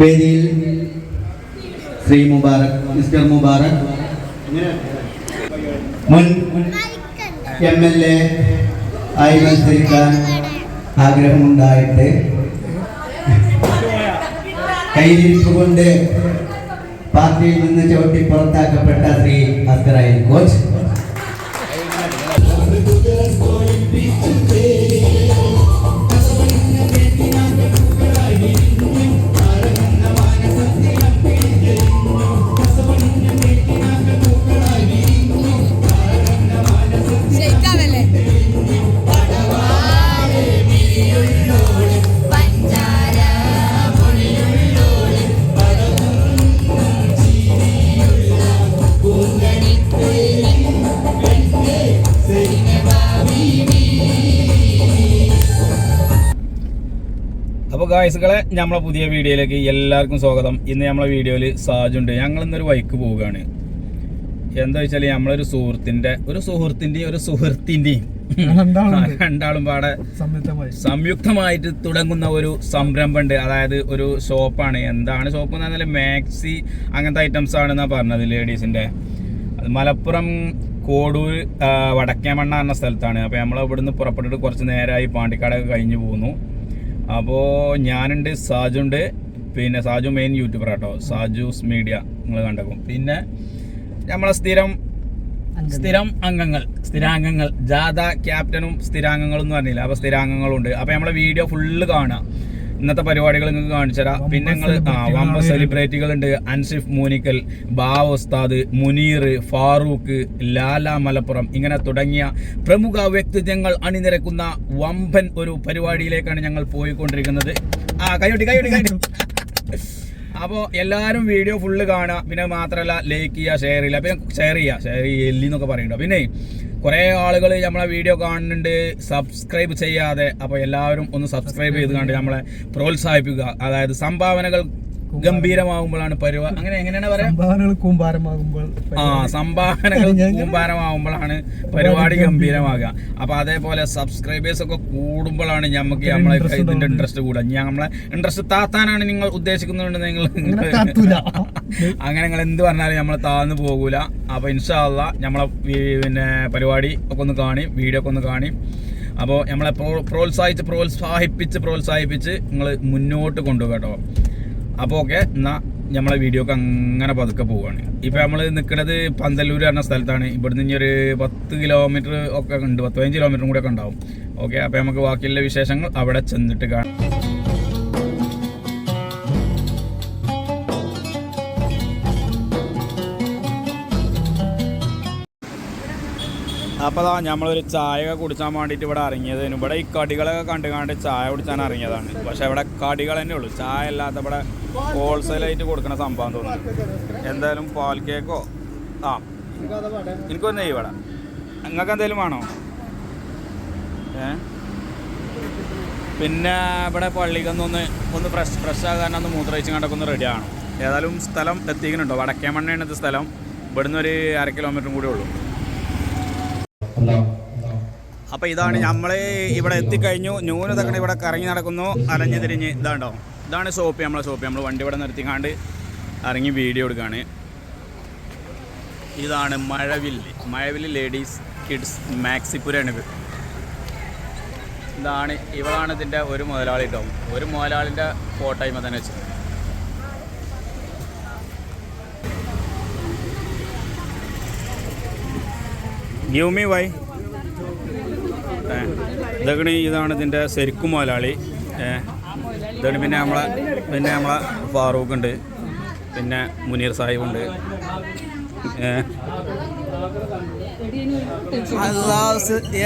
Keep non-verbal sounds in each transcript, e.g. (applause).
വേദിയിൽ ശ്രീ മുബാറക് മിസ്റ്റർ മുബാറക്. മുൻ M L A ആയി മത്സരിക്കാൻ ആഗ്രഹമുണ്ടായിട്ട് കയ്യിലിരിപ്പുകൊണ്ട് പാർട്ടിയിൽ നിന്ന് ചവിട്ടി പുറത്താക്കപ്പെട്ട ശ്രീ അസ്കറായി കോച്ച്. ഗായ്സുകളെ നമ്മളെ പുതിയ വീഡിയോയിലേക്ക് എല്ലാവർക്കും സ്വാഗതം. ഇന്ന് നമ്മളെ വീഡിയോയിൽ സാജുണ്ട് ഞങ്ങൾ ഇന്നൊരു വൈക്ക് പോവുകയാണ്. എന്താ വെച്ചാൽ നമ്മളൊരു സുഹൃത്തിന്റെ ഒരു സുഹൃത്തിന്റെയും ഒരു സുഹൃത്തിന്റെയും. രണ്ടാളും പാടെ സംയുക്തമായി. സംയുക്തമായിട്ട് തുടങ്ങുന്ന ഒരു സംരംഭമുണ്ട് അതായത് ഒരു ഷോപ്പാണ്. എന്താണ് ഷോപ്പ് എന്ന് പറഞ്ഞാൽ മാക്സി അങ്ങനത്തെ ഐറ്റംസ് ആണെന്നാണ് പറഞ്ഞത് ലേഡീസിന്റെ. മലപ്പുറം കോടൂർ വടക്കേമണ്ണ എന്ന സ്ഥലത്താണ്. അപ്പോൾ നമ്മൾ ഇവിടുന്ന് പുറപ്പെട്ടിട്ട് കുറച്ച് നേരമായി പാണ്ടിക്കാടൊക്കെ കഴിഞ്ഞു പോകുന്നു അപ്പോൾ ഞാനുണ്ട് സാജുണ്ട് പിന്നെ സാജു മെയിൻ യൂട്യൂബർ കേട്ടോ സാജുസ് മീഡിയ നിങ്ങൾ കണ്ടേക്കും. പിന്നെ നമ്മളെ സ്ഥിരം സ്ഥിരം അംഗങ്ങൾ സ്ഥിരാംഗങ്ങൾ. ജാഥ ക്യാപ്റ്റനും സ്ഥിരാംഗങ്ങളും എന്ന് പറഞ്ഞില്ല? അപ്പൊ സ്ഥിരാംഗങ്ങളുണ്ട്. അപ്പോൾ നമ്മളെ വീഡിയോ ഫുള്ള് കാണുക. ഇന്നത്തെ പരിപാടികൾ നിങ്ങൾക്ക് കാണിച്ചു തരാം. പിന്നെ നിങ്ങൾ വമ്പ സെലിബ്രിറ്റികൾ ഉണ്ട് അൻസിഫ് മൂനിക്കൽ ബാ ഉസ്താദ് മുനീർ ഫാറൂഖ് ലാല മലപ്പുറം ഇങ്ങനെ തുടങ്ങിയ പ്രമുഖ വ്യക്തിത്വങ്ങൾ അണിനിരക്കുന്ന വമ്പൻ ഒരു പരിപാടിയിലേക്കാണ് ഞങ്ങൾ പോയിക്കൊണ്ടിരിക്കുന്നത്. ആ കൈയോട്ടി കൈയോട്ടി കൈയോട്ടി. അപ്പോൾ എല്ലാവരും വീഡിയോ ഫുള്ള് കാണുക. പിന്നെ മാത്രമല്ല ലൈക്ക് ചെയ്യുക ഷെയർ ചെയ്യുക. പിന്നെ ഷെയർ ചെയ്യുക. ഷെയർ ചെയ്യല്ലെന്നൊക്കെ പറയുന്നുണ്ട്. പിന്നെ കുറേ ആളുകൾ നമ്മളെ വീഡിയോ കാണുന്നുണ്ട്. സബ്സ്ക്രൈബ് ചെയ്യാതെ. അപ്പോൾ എല്ലാവരും ഒന്ന് സബ്സ്ക്രൈബ് ചെയ്ത് കണ്ട് നമ്മളെ പ്രോത്സാഹിപ്പിക്കുക. അതായത് സംഭാവനകൾ ഗംഭീരമാകുമ്പോഴാണ് പരുവ. അങ്ങനെ എങ്ങനെയാണ് പറയുക കൂമ്പാരമാകുമ്പോൾ ആ സംഭാവനകൾ (laughs) കൂമ്പാരമാകുമ്പോഴാണ് പരിപാടി ഗംഭീരമാകുക. അപ്പൊ അതേപോലെ സബ്സ്ക്രൈബേഴ്സ് ഒക്കെ കൂടുമ്പോഴാണ് നമുക്ക് നമ്മളെ ഇതിന്റെ ഇൻട്രസ്റ്റ് കൂടുക. നമ്മളെ ഇൻട്രസ്റ്റ് താത്താനാണ് നിങ്ങൾ ഉദ്ദേശിക്കുന്നുണ്ട് നിങ്ങൾ (laughs) അങ്ങനെ നിങ്ങൾ എന്ത് പറഞ്ഞാലും നമ്മൾ താഴ്ന്നു പോകൂല. അപ്പൊ ഇൻഷാല്ല നമ്മളെ പിന്നെ പരിപാടി ഒക്കെ ഒന്ന് കാണി വീഡിയോ ഒക്കെ ഒന്ന് കാണി. അപ്പോൾ നമ്മളെ പ്രോ- പ്രോത്സാഹിച്ച് പ്രോത്സാഹിപ്പിച്ച് പ്രോത്സാഹിപ്പിച്ച് നിങ്ങൾ മുന്നോട്ട് കൊണ്ടുപോകുക കേട്ടോ. അപ്പോൾ ഓക്കെ എന്നാൽ നമ്മളെ വീഡിയോക്ക് അങ്ങനെ പതുക്കെ പോവുകയാണ് ഇപ്പം നമ്മൾ നിൽക്കുന്നത് പന്തല്ലൂർ പറഞ്ഞ സ്ഥലത്താണ്. ഇവിടുന്ന് ഇനി ഒരു പത്ത് കിലോമീറ്റർ ഒക്കെ ഉണ്ട്. പത്ത് പതിനഞ്ച് കിലോമീറ്ററും കൂടെ ഒക്കെ ഉണ്ടാവും. ഓക്കെ അപ്പോൾ നമുക്ക് ബാക്കിയുള്ള വിശേഷങ്ങൾ അവിടെ ചെന്നിട്ട് കാണാം. അപ്പോൾ അതാ നമ്മളൊരു ചായ കുടിച്ചാൻ വേണ്ടിയിട്ട് ഇവിടെ ഇറങ്ങിയതിന് ഇവിടെ ഈ കടികളൊക്കെ കണ്ട് കണ്ട് ചായ കുടിച്ചാൻ ഇറങ്ങിയതാണ്. പക്ഷെ ഇവിടെ കടികൾ തന്നെ ഉള്ളൂ. ചായ അല്ലാത്ത ഇവിടെ ഹോൾസെയിലായിട്ട് കൊടുക്കുന്ന സംഭവം തോന്നുന്നു. എന്തായാലും പാൽ കേക്കോ? ആ. എനിക്കൊരു നെയ്യ് ഇവിടെ? നിങ്ങൾക്ക് എന്തെങ്കിലും വേണോ? ഏ? പിന്നെ ഇവിടെ പള്ളിക്കൊന്നൊന്ന് ഒന്ന് ഫ്രഷ് ഫ്രഷ് ആകാൻ ഒന്ന് മൂത്രയിച്ചും കണ്ടൊക്കെ ഒന്ന് റെഡി ആണോ ഏതായാലും സ്ഥലം എത്തിക്കുന്നുണ്ടോ? വടക്കേമണ്ണയാണ് ഇത് സ്ഥലം. ഇവിടുന്ന് ഒരു അര കിലോമീറ്ററും കൂടി ഉള്ളൂ. അപ്പോൾ ഇതാണ് നമ്മൾ ഇവിടെ എത്തിക്കഴിഞ്ഞു. ന്യൂനതക്കണ ഇവിടെ കറങ്ങി നടക്കുന്നു. അലഞ്ഞു തിരിഞ്ഞ് ഇതാണ്ടോ. ഇതാണ് സോപ്പ് നമ്മളെ സോപ്പ് നമ്മൾ വണ്ടി ഇവിടെ നിർത്തിക്കാണ്ട് ഇറങ്ങി വീഡിയോ എടുക്കുകയാണ് ഇതാണ് മഴവില്ല് മഴവില്ല് ലേഡീസ് കിഡ്സ് മാക്സിപുരാണ് ഇത് ഇതാണ് ഇവളാണ് ഇതിന്റെ ഒരു മുതലാളി കേട്ടോ ഒരു മുതലാളിന്റെ ഫോട്ടോയുമ്പോൾ തന്നെ വെച്ചത്. ഗിവ് മീ വൈ ഇതൊക്കെ ഇതാണ് ഇതിന്റെ ശരിക്കും മുതലാളി. ഇതാണ് പിന്നെ നമ്മളെ പിന്നെ നമ്മളെ ഫാറൂഖ് ഉണ്ട്. പിന്നെ മുനീർ സാഹിബ് ഉണ്ട്.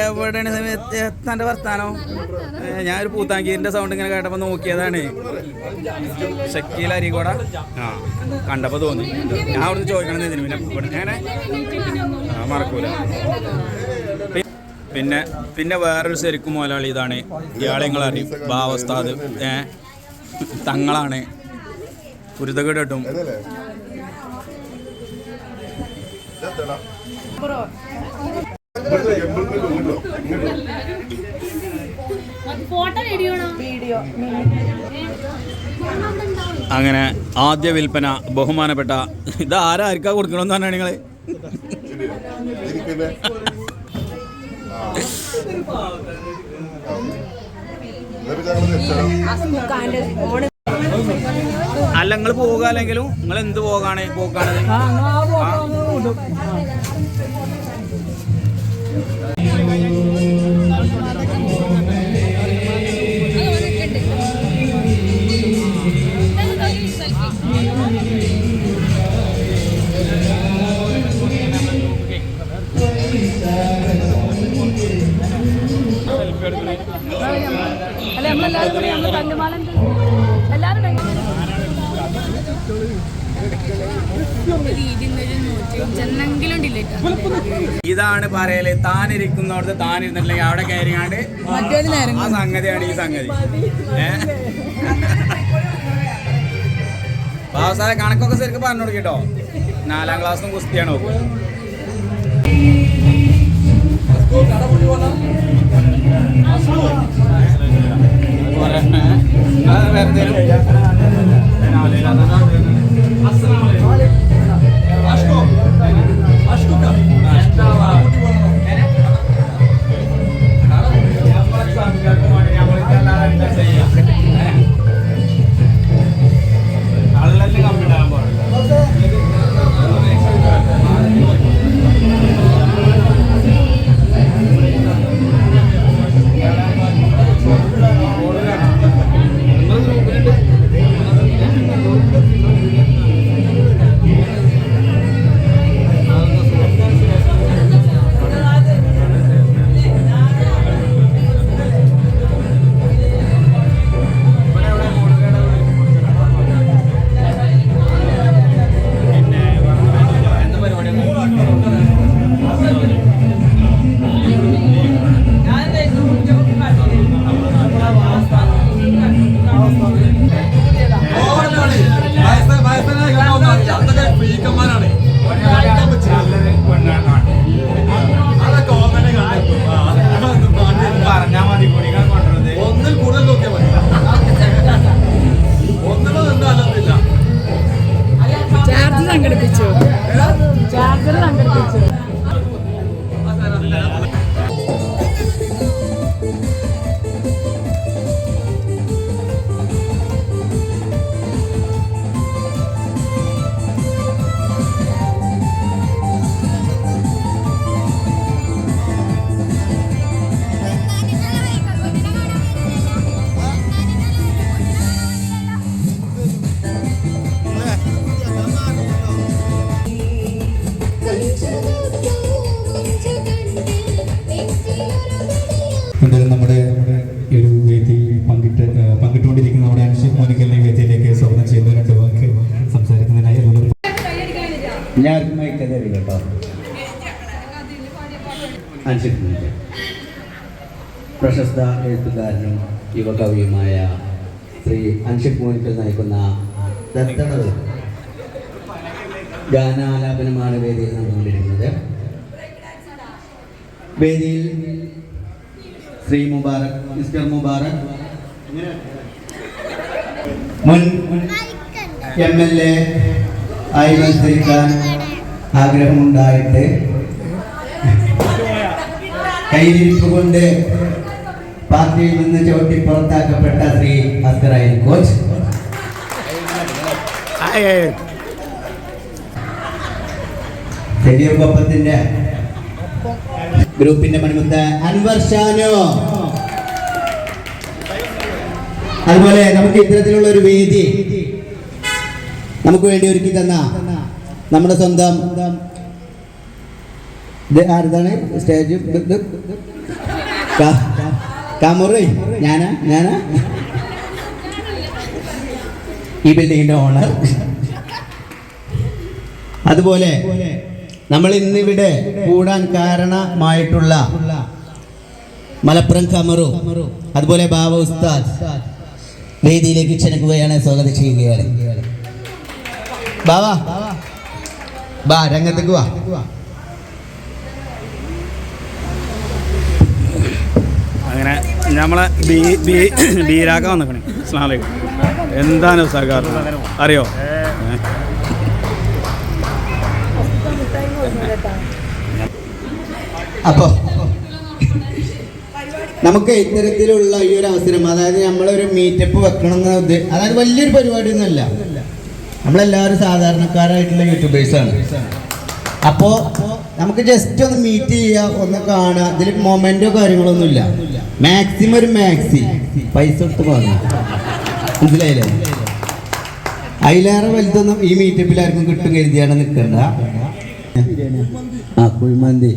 എവിടെയാണ് എത്താന്റെ വർത്താനം? ഞാനൊരു പൂത്താങ്കീരിന്റെ സൗണ്ട് ഇങ്ങനെ കേട്ടപ്പോൾ നോക്കിയതാണ്. ഷക്കീൽ അരികോട ആ കണ്ടപ്പോൾ തോന്നി. ഞാൻ അവിടുന്ന് ചോദിക്കണം ഇതിന് പിന്നെ ഇവിടെ മറക്കൂല. പിന്നെ പിന്നെ വേറൊരു ശരിക്കും മുതലാളി ഇതാണ്. ഇയാളെ നിങ്ങൾ അറിയും. ബാവസ്ഥാത് ഏ? തങ്ങളാണ്. കുരുതകേട് കിട്ടും ഫോട്ടോ വീഡിയോ വീഡിയോ അങ്ങനെ ആദ്യ വിൽപ്പന ബഹുമാനപ്പെട്ട ഇത് ആരാ ആർക്കാ കൊടുക്കണമെന്ന് പറഞ്ഞാണ് നിങ്ങൾ? അല്ല നിങ്ങൾ പോവുക അല്ലെങ്കിലും നിങ്ങൾ എന്ത് പോകാണ്? പോക്കാണ്? പറയൽ താനിരിക്കുന്നോടത്ത് താനിരുന്നിട്ടില്ലെങ്കിൽ അവിടെ കയറിയാണ്ട് ആ സംഗതിയാണ് ഈ സംഗതി. ഏ? കണക്കൊക്കെ ശരിക്കും പറഞ്ഞു കൊടുക്കട്ടോ. നാലാം ക്ലാസ്സും കുസ്തിയാണ് നോക്കുക കള്ളൽ Yeah. സംഘടിപ്പിച്ചു. ചാർജർ സംഘടിപ്പിച്ചു. അനുസരിക്കുന്നുണ്ട്. പ്രശസ്ത എഴുത്തുകാരനും യുവകവിയുമായ ശ്രീ അൻഷിഫ് മോനിക്കൽ നയിക്കുന്ന ദത്തണത്. ഗാനാലാപനമാണ് വേദിയിൽ നടന്നുകൊണ്ടിരിക്കുന്നത്. വേദിയിൽ ശ്രീ മുബാറക് മിസ്റ്റർ മുബാറക്. മുൻ എം എൽ എ ആയി മത്സരിക്കാൻ ആഗ്രഹമുണ്ടായിട്ട് കയ്യിലിരിപ്പ് കൊണ്ട് പാർട്ടിയിൽ നിന്ന് ചവിട്ടി പുറത്താക്കപ്പെട്ട ശ്രീ അസ്കറായി കോച്ച്. ചെടിയൊപ്പത്തിന്റെ ഗ്രൂപ്പിന്റെ മണിമുത്ത് അൻവർ ഷാനോ. അതുപോലെ നമുക്ക് ഇത്തരത്തിലുള്ള ഒരു വേദി നമുക്ക് വേണ്ടി ഒരുക്കി തന്ന നമ്മുടെ സ്വന്തം ആരുതാണ്? സ്റ്റേജ് കമുറി. ഞാനാ ഞാനാ? ഈ ബിൽഡിങ്ങിന്റെ ഓണർ അതുപോലെ നമ്മൾ ഇന്നിവിടെ കൂടാൻ കാരണമായിട്ടുള്ള മലപ്പുറം കമറു അതുപോലെ ബാബ ഉസ്താദ് വേദിയിലേക്ക് ക്ഷണിക്കുകയാണ്. സ്വാഗതം ചെയ്യുകയാണ്. ബാബാ ബാ രംഗത്തേക്ക് വാ. അങ്ങനെ നമ്മളെ ബീ ബീ ബീരാക്ക വന്നിക്കണേ. അസ്ലാം വലൈക്കും എന്താണ് സഹകാർ അറിയോ? അപ്പോ നമുക്ക് ഇത്തരത്തിലുള്ള ഈ ഒരു അവസരം അതായത് നമ്മളൊരു മീറ്റപ്പ് വെക്കണം എന്നത് അതായത് വലിയൊരു പരിപാടിയൊന്നുമല്ല. നമ്മളെല്ലാവരും സാധാരണക്കാരായിട്ടുള്ള യൂട്യൂബേഴ്സാണ് അപ്പോൾ നമുക്ക് ജസ്റ്റ് ഒന്ന് മീറ്റ് ചെയ്യുക ഒന്ന് കാണുക ഇതിൽ മൊമെന്റോ കാര്യങ്ങളൊന്നുമില്ല. മാക്സിമം ഒരു മാക്സി പൈസ കൊടുത്ത് പറഞ്ഞു മനസ്സിലായില്ലേ? അതിലേറെ വലുതൊന്നും ഈ മീറ്റപ്പിൽ ആർക്കും കിട്ടും കരുതിയാണ് നിൽക്കണ്ട ആ കുഴിമന്തി.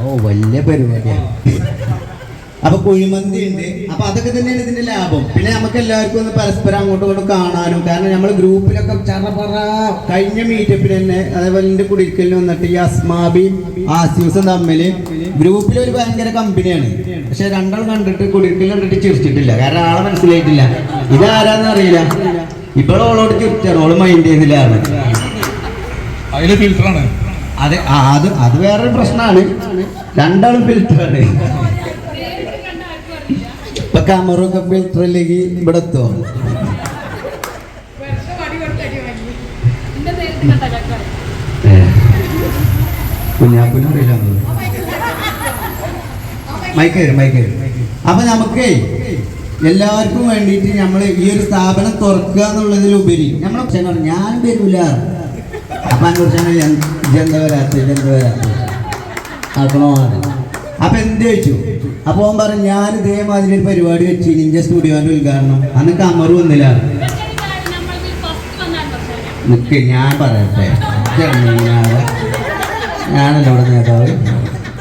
ഓ വലിയ പരിപാടിയാണ്. അപ്പൊ കുഴിമന്തി ഉണ്ട് അപ്പൊ അതൊക്കെ തന്നെയാണ് ഇതിന്റെ ലാഭം. പിന്നെ നമുക്ക് എല്ലാവർക്കും ഒന്ന് പരസ്പരം അങ്ങോട്ടും ഇങ്ങോട്ടും കാണാനും. കാരണം നമ്മൾ ഗ്രൂപ്പിലൊക്കെ ചറപറ കഴിഞ്ഞ മീറ്റപ്പിൽ തന്നെ അതേപോലെ എന്റെ കുടിക്കലിന് വന്നിട്ട് ഈ അസ്മാബിയും ആസ്യൂസും തമ്മിൽ ഗ്രൂപ്പിൽ ഒരു ഭയങ്കര കമ്പനിയാണ് പക്ഷെ രണ്ടാൾ കണ്ടിട്ട് കുടിക്കൽ കണ്ടിട്ട് ചിരിച്ചിട്ടില്ല. കാരണം ആളെ മനസ്സിലായിട്ടില്ല. ഇതാരാന്ന് അറിയില്ല. ഇപ്പോൾ ഓളോട് ചിരിച്ചാണ്. ഓൾ മൈൻഡ് അതിൽ ഫിൽറ്ററാണ് അതെ അത് അത് വേറൊരു പ്രശ്നമാണ്. രണ്ടാളും ഫിൽറ്ററാണ് ഇപ്പൊ കമറൊക്കെ ഫിൽറ്ററിലേക്ക് ഇവിടെ എത്തോ അപ്പൊ നമുക്ക് എല്ലാവർക്കും വേണ്ടിയിട്ട് നമ്മൾ ഈ ഒരു സ്ഥാപനം തുറക്കുക എന്നുള്ളതിലുപരി നമ്മളെ ഞാൻ വരൂല. അപ്പൊ അതിനെക്കുറിച്ചാണ് ജന്ത വരാത്ത ജന്ത വരാത്ത? ആക്കണോ ആണ് അപ്പൊ എന്ത് ചോദിച്ചു? അപ്പൊ അവൻ പറഞ്ഞു ഞാൻ ഇതേമാതിരി ഒരു പരിപാടി വെച്ച് നിന്റെ സ്റ്റുഡിയോന്റെ ഉദ്ഘാടനം. അന്ന് കമർ വന്നില്ല. നിക്ക് ഞാൻ പറയട്ടെ. ഞാനല്ല ഇവിടെ നേതാവ്?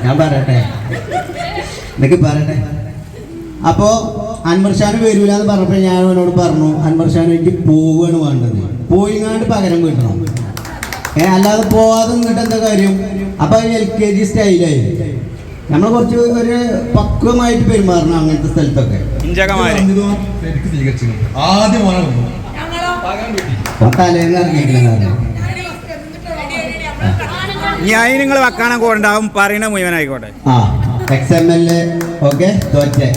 ഞാൻ പറയട്ടെ. എന്നൊക്കെ പറയട്ടെ. അപ്പോ അൻവർ ഷാന് വരൂല എന്ന് ഞാൻ അവനോട് പറഞ്ഞു അൻവർ ഷാൻ എനിക്ക് പോവുകയാണ് വേണ്ടത്. പോയിങ്ങാണ്ട് പകരം കിട്ടണം ഏ അല്ലാതെ പോവാതെ നിന്നിട്ട് എന്താ കാര്യം? അപ്പൊ എൽ കെ ജി സ്റ്റൈലായി നമ്മൾ കുറച്ച് ഒരു പക്വമായിട്ട് പെരുമാറണം അങ്ങനത്തെ സ്ഥലത്തൊക്കെ. ഞാൻ നിങ്ങൾ വക്കാണം കൊണ്ടാവും പറയണ മുഴുവനായിക്കോട്ടെ ആ ex M L A okay തോറ്റെ.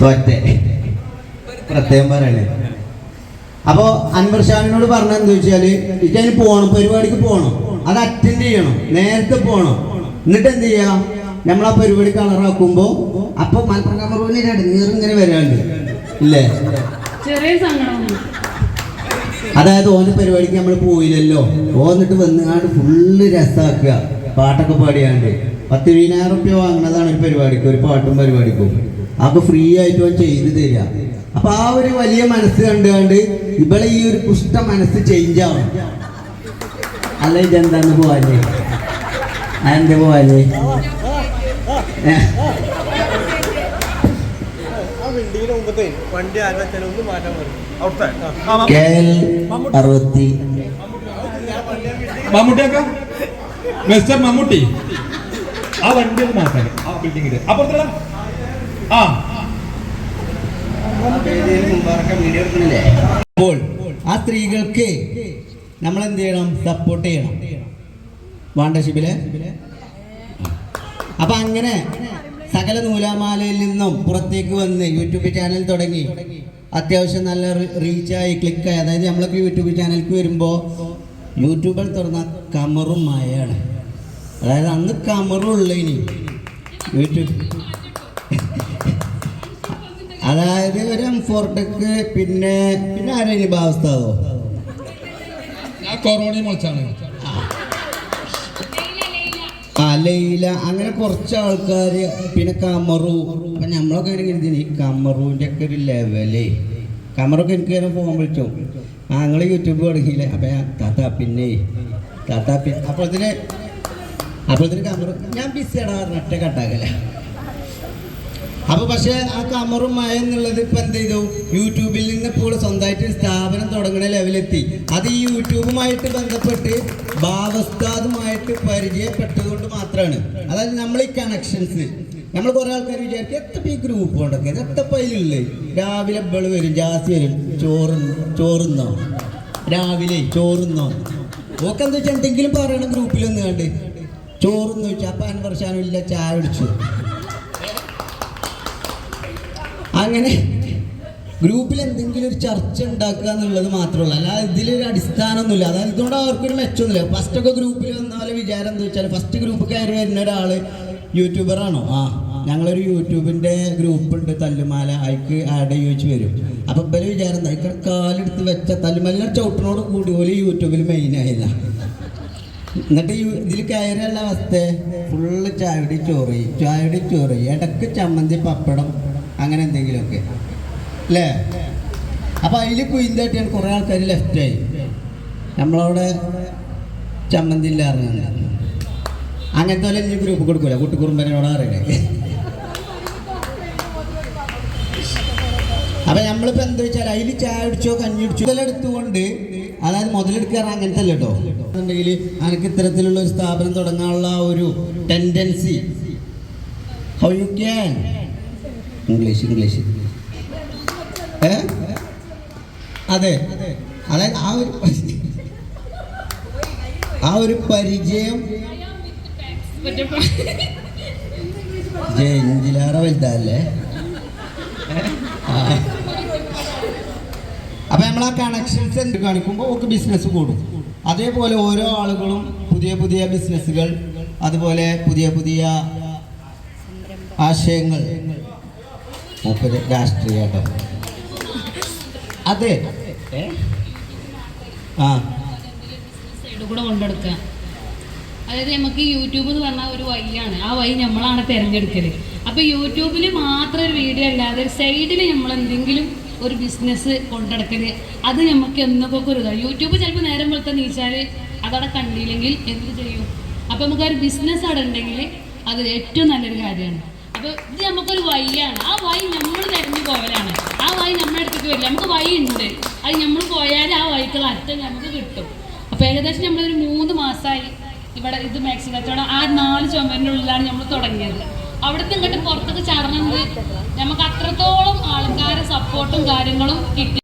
തോറ്റെ. പ്രത്യേകം പറയണേ. അപ്പോ അൻവർ ഷാനിനോട് പറഞ്ഞെന്താ വെച്ചാൽ ഇറ്റതിന് പോണം പരിപാടിക്ക് പോകണം അത് അറ്റൻഡ് ചെയ്യണം നേരത്തെ പോണം. എന്നിട്ട് എന്ത് ചെയ്യാം നമ്മൾ ആ പരിപാടി കളറാക്കുമ്പോ അപ്പൊ മലപ്പുറം ഇടനീർ ഇങ്ങനെ വരാണ്ട്. ഇല്ലേ? ചെറിയ അതായത് ഓന്റെ പരിപാടിക്ക് നമ്മൾ പോയില്ലല്ലോ. ഓന്നിട്ട് വന്നുകാണ്ട് ഫുള്ള് രസാക്കുക. പാട്ടൊക്കെ പാടിയാണ്ട്. പത്ത് പതിനായിരം റുപ്യ വാങ്ങുന്നതാണ് ഒരു പരിപാടിക്ക് ഒരു പാട്ടും പരിപാടിക്കും. അപ്പൊ ഫ്രീ ആയിട്ട് ഓൻ ചെയ്ത് തരിക. അപ്പൊ ആ ഒരു വലിയ മനസ്സ് കണ്ടുകൊണ്ട് ഇവിടെ ഈ ഒരു കുഷ്ട മനസ്സ് ചേഞ്ച് ആവും അല്ല ഇതെന്താന്ന് പോവാല്ലേ അതെന്താ എൽ അറുപത്തി മമ്മൂട്ടിയൊക്കെ? മിസ്റ്റർ മമ്മൂട്ടി. ആ വണ്ടി ഒന്ന് മാറ്റാൻ ആ ബിൽഡിങ്ങിന്റെ അപ്പുറത്തുള്ള ആ അപ്പോൾ ആ സ്ത്രീകൾക്ക് നമ്മൾ എന്ത് ചെയ്യണം? സപ്പോർട്ട് ചെയ്യണം. വാണ്ടഷിപ്പിൽ അപ്പൊ അങ്ങനെ സകല നൂലാമാലയിൽ നിന്നും പുറത്തേക്ക് വന്ന് യൂട്യൂബ് ചാനൽ തുടങ്ങി. അത്യാവശ്യം നല്ല റീച്ചായി ക്ലിക്കായി അതായത് നമ്മളൊക്കെ യൂട്യൂബ് ചാനലിലേക്ക് വരുമ്പോൾ യൂട്യൂബിൽ തുറന്ന കമറും മായാണ് അതായത് അന്ന് കമറും ഉള്ളു ഇനി യൂട്യൂബ് അതായത് ഒരു എം ഫോർട്ടക്ക് പിന്നെ പിന്നെ ആരെയും ഭാവസ്ഥാവോ ഞാൻ ലൈല അങ്ങനെ കുറച്ച് ആൾക്കാർ പിന്നെ കമറു. അപ്പൊ നമ്മളൊക്കെ ഇങ്ങനെ കരുതി ഈ കമറുവിന്റെ ഒക്കെ ഒരു ലെവലേ കമറൊക്കെ എനിക്ക് ഇങ്ങനെ ഫോൺ വിളിച്ചു ആ നിങ്ങൾ യൂട്യൂബ് തുടങ്ങിയില്ലേ? അപ്പൊ ഞാൻ താത്ത പിന്നെ താത്ത പിന്നെ അപ്പോഴത്തിന് അപ്പോഴത്തിന് കമറു ഞാൻ ബിസിയാടാ ഒറ്റ കട്ടാക്കല. അപ്പൊ പക്ഷേ ആ കമറും മഴ എന്നുള്ളത് ഇപ്പൊ എന്ത് ചെയ്തു? യൂട്യൂബിൽ നിന്ന് ഇപ്പോൾ സ്വന്തമായിട്ട് സ്ഥാപനം തുടങ്ങുന്ന ലെവലെത്തി അത് ഈ യൂട്യൂബുമായിട്ട് ബന്ധപ്പെട്ട് ഭാവസ്ഥാതുമായിട്ട് പരിചയപ്പെട്ടതുകൊണ്ട് മാത്രമാണ്. അതായത് നമ്മൾ ഈ കണക്ഷൻസ് നമ്മൾ കുറെ ആൾക്കാർ വിചാരിക്കും എത്ര പേ ഗ്രൂപ്പ് കൊണ്ടൊക്കെ? എത്ര അതിലുള്ളേ രാവിലെ ബൾ വരും ജാസ്തി വരും. ചോറ് ചോറുന്നോ രാവിലെ ചോറുന്നോ ഓക്കെ എന്താ വെച്ചാൽ എന്തെങ്കിലും പറയണം ഗ്രൂപ്പിൽ ഒന്ന് കണ്ട്. ചോറുന്ന് വെച്ചാൽ അപ്പൻ അൻവർഷാനും ഇല്ല ചായ കുടിച്ചു. അങ്ങനെ ഗ്രൂപ്പിൽ എന്തെങ്കിലും ഒരു ചർച്ച ഉണ്ടാക്കുക എന്നുള്ളത് മാത്രമല്ല. അല്ലാതെ ഇതിലൊരു അടിസ്ഥാനമൊന്നുമില്ല. അതായത് ഇതുകൊണ്ട് അവർക്കൊരു മെച്ചമൊന്നുമില്ല. ഫസ്റ്റ് ഒക്കെ ഗ്രൂപ്പിൽ വന്നാൽ വിചാരം എന്താ വെച്ചാൽ ഫസ്റ്റ് ഗ്രൂപ്പ് കയറി വരുന്ന ഒരാൾ യൂട്യൂബറാണോ ആ ഞങ്ങളൊരു യൂട്യൂബിന്റെ ഗ്രൂപ്പ് ഉണ്ട് തല്ലുമാല. അയക്ക് ആഡ് ചോദിച്ച് വരും. അപ്പം ഇവർ വിചാരം എന്താ? ഇക്കടെ കാലെടുത്ത് വെച്ച തല്ലുമല ചവിട്ടിനോട് കൂടി പോലെ യൂട്യൂബിൽ മെയിനായില്ല എന്നിട്ട് ഇതിൽ കയറിയുള്ള അവസ്ഥ? ഫുള്ള് ചായടി ചോറി ചായടി ചോറി. ഇടയ്ക്ക് ചമ്മന്തി പപ്പടം അങ്ങനെ എന്തെങ്കിലുമൊക്കെ. അല്ലേ അപ്പം അതിൽ കുയിന്തായിട്ടാണ് കുറേ ആൾക്കാർ ലെഫ്റ്റായി നമ്മളവിടെ ചമ്മന്തില്ല അറിഞ്ഞു അങ്ങനത്തെ പോലെ ഇനി ഗ്രൂപ്പ് കൊടുക്കൂല. കുട്ടിക്കുറുമ്പനോട് അറിയണേ അപ്പൊ നമ്മളിപ്പോ എന്താ വെച്ചാൽ അതിൽ ചായ അടിച്ചോ കഞ്ഞി അടിച്ചോ ഇതെല്ലാം എടുത്തുകൊണ്ട് അതായത് മുതലെടുക്കാറ് അങ്ങനത്തെ അല്ല കേട്ടോ എന്നുണ്ടെങ്കിൽ എനിക്ക് ഇത്തരത്തിലുള്ള ഒരു സ്ഥാപനം തുടങ്ങാനുള്ള ഒരു tendency how you can English English. ഏ? അതെ. അതായത് ആ ഒരു ആ ഒരു പരിചയം ജയിഞ്ചിലാറ വലുതല്ലേ? അപ്പൊ നമ്മൾ ആ കണക്ഷൻസ് എന്ത് കാണിക്കുമ്പോൾ ഒക്കെ ബിസിനസ് കൂടും. അതേപോലെ ഓരോ ആളുകളും പുതിയ പുതിയ ബിസിനസ്സുകൾ അതുപോലെ പുതിയ പുതിയ ആശയങ്ങൾ. മൂപ്പര് രാഷ്ട്രീയ അതെ. ആ. കൂടെ കൊണ്ടെടുക്കുക അതായത് നമുക്ക് യൂട്യൂബ് എന്ന് പറഞ്ഞാൽ ഒരു വഴിയാണ്. ആ വഴി നമ്മളാണ് തിരഞ്ഞെടുക്കൽ. അപ്പൊ യൂട്യൂബിൽ മാത്രം ഒരു വീഡിയോ അല്ലാതെ സൈഡിൽ നമ്മൾ എന്തെങ്കിലും ഒരു ബിസിനസ് കൊണ്ടെടുക്കൽ അത് നമുക്ക് എന്നൊക്കെ ഒരു ഇതാണ് യൂട്യൂബ് ചിലപ്പോൾ നേരം വെളുത്ത നീച്ചാൽ അതവിടെ കണ്ടില്ലെങ്കിൽ എന്ത് ചെയ്യും? അപ്പൊ നമുക്ക് ഒരു ബിസിനസ് അവിടെ ഉണ്ടെങ്കിൽ അത് ഏറ്റവും നല്ലൊരു കാര്യമാണ്. അപ്പൊ ഇത് നമുക്കൊരു വഴിയാണ്. ആ വഴി നമ്മൾ തിരഞ്ഞു പോകലാണ് ആ വഴി നമ്മുടെ അടുത്തേക്ക് വരില്ല. നമുക്ക് വഴി ഉണ്ട് അത് നമ്മൾ പോയാൽ ആ വഴിക്കുള്ള അറ്റം നമുക്ക് കിട്ടും. അപ്പൊ ഏകദേശം നമ്മളൊരു മൂന്ന് മാസമായി ഇവിടെ ഇത് മാക്സിമം കച്ചവടം ആ നാല് ചുമരിന്റെ ഉള്ളിലാണ് നമ്മൾ തുടങ്ങിയത്. അവിടുത്തെ ഇങ്ങോട്ട് പുറത്തേക്ക് ചടങ്ങുന്നത് നമുക്ക് അത്രത്തോളം ആൾക്കാരെ സപ്പോർട്ടും കാര്യങ്ങളും കിട്ടി.